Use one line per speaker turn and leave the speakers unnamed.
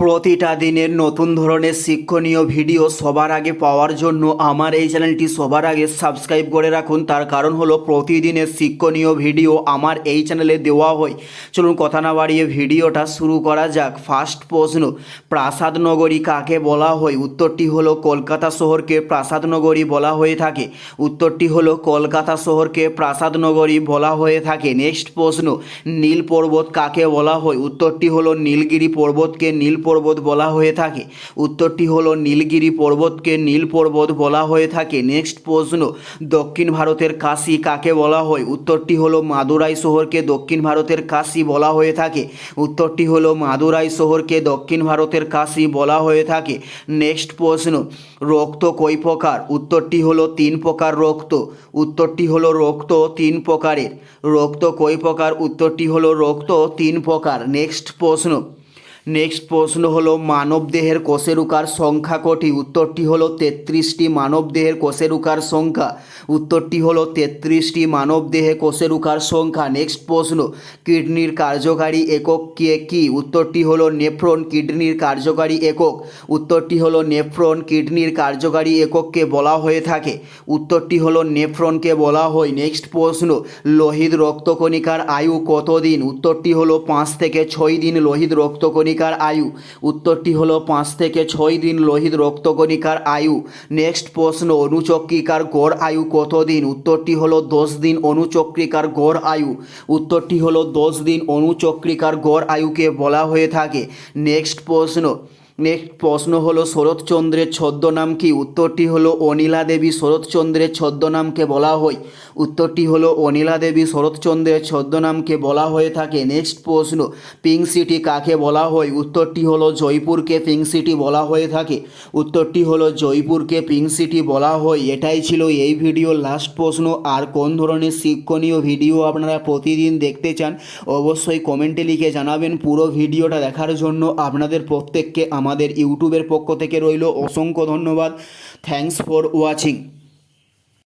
প্রতিটা দিনের নতুন ধরনের শিক্ষণীয় ভিডিও সবার আগে পাওয়ার জন্য আমার এই চ্যানেলটি সবার আগে সাবস্ক্রাইব করে রাখুন। তার কারণ হলো প্রতিদিনের শিক্ষণীয় ভিডিও আমার এই চ্যানেলে দেওয়া হয়। চলুন কথা না বাড়িয়ে ভিডিওটা শুরু করা যাক। ফার্স্ট প্রশ্ন প্রাসাদ নগরী কাকে বলা হয়? উত্তরটি হলো কলকাতা শহরকে প্রাসাদ নগরী বলা হয়ে থাকে। উত্তরটি হলো কলকাতা শহরকে প্রাসাদ নগরী বলা হয়ে থাকে। নেক্সট প্রশ্ন, নীল পর্বত কাকে বলা হয়? উত্তরটি হলো নীলগিরি পর্বতকে নীল পর্বত বলা হয়ে থাকে। উত্তরটি হলো নীলগিরি পর্বতকে নীল পর্বত বলা হয়ে থাকে। নেক্সট প্রশ্ন, দক্ষিণ ভারতের কাশি কাকে বলা হয়? উত্তরটি হলো মাদুরাই শহরকে দক্ষিণ ভারতের কাশি বলা হয়ে থাকে। উত্তরটি হলো মাদুরাই শহরকে দক্ষিণ ভারতের কাশি বলা হয়ে থাকে। নেক্সট প্রশ্ন, রক্ত কই প্রকার? উত্তরটি হলো তিন প্রকার রক্ত। উত্তরটি হলো রক্ত তিন প্রকারের। রক্ত কই প্রকার? উত্তরটি হলো রক্ত তিন প্রকার। নেক্সট প্রশ্ন নেক্সট প্রশ্ন হলো, মানবদেহের কোষেরুকার সংখ্যা কটি? উত্তরটি হলো, তেত্রিশটি মানবদেহের কোষেরুকার সংখ্যা। উত্তরটি হলো, তেত্রিশটি মানবদেহে কোষেরুকার সংখ্যা। নেক্সট প্রশ্ন, কিডনির কার্যকারী একক কে কি? উত্তরটি হলো, নেফ্রন কিডনির কার্যকারী একক। উত্তরটি হলো, নেফ্রন কিডনির কার্যকারী একককে বলা হয়ে থাকে। উত্তরটি হলো নেফ্রনকে বলা হয়। নেক্সট প্রশ্ন, লোহিত রক্তকণিকার আয়ু কতদিন? উত্তরটি হলো, পাঁচ থেকে ছয় দিন লোহিত রক্তকণিকার আয়ু। উত্তরটি হলো, পাঁচ থেকে ছয় দিন লোহিত রক্তকণিকার আয়ু। নেক্সট প্রশ্ন, অনুচক্রিকার গড় আয়ু কতদিন উত্তরটি হলো, দশ দিন অনুচক্রিকার গড় আয়ু। উত্তরটি হলো, দশ দিন অনুচক্রিকার গড় আয়ুকে বলা হয়ে থাকে। নেক্সট প্রশ্ন নেক্সট প্রশ্ন হলো, শরৎচন্দ্রের ছদ্মনাম কি? উত্তরটি হলো অনিলা দেবী শরৎচন্দ্রের ছদ্মনামকে বলা হয়। উত্তরটি হলো অনিলা দেবী শরৎচন্দ্রের ছদ্মনামকে বলা হয়ে থাকে। নেক্সট প্রশ্ন, পিঙ্ক সিটি কাকে বলা হয়? উত্তরটি হলো, জয়পুরকে পিঙ্ক সিটি বলা হয়ে থাকে। উত্তরটি হলো, জয়পুরকে পিঙ্ক সিটি বলা হয়। এটাই ছিল এই ভিডিওর লাস্ট প্রশ্ন। আর কোন ধরনের শিক্ষণীয় ভিডিও আপনারা প্রতিদিন দেখতে চান, অবশ্যই কমেন্টে লিখে জানাবেন। পুরো ভিডিওটা দেখার জন্য আপনাদের প্রত্যেককে আমাদের ইউটিউবের পক্ষ থেকে রইল অসংখ্য ধন্যবাদ। Thanks for watching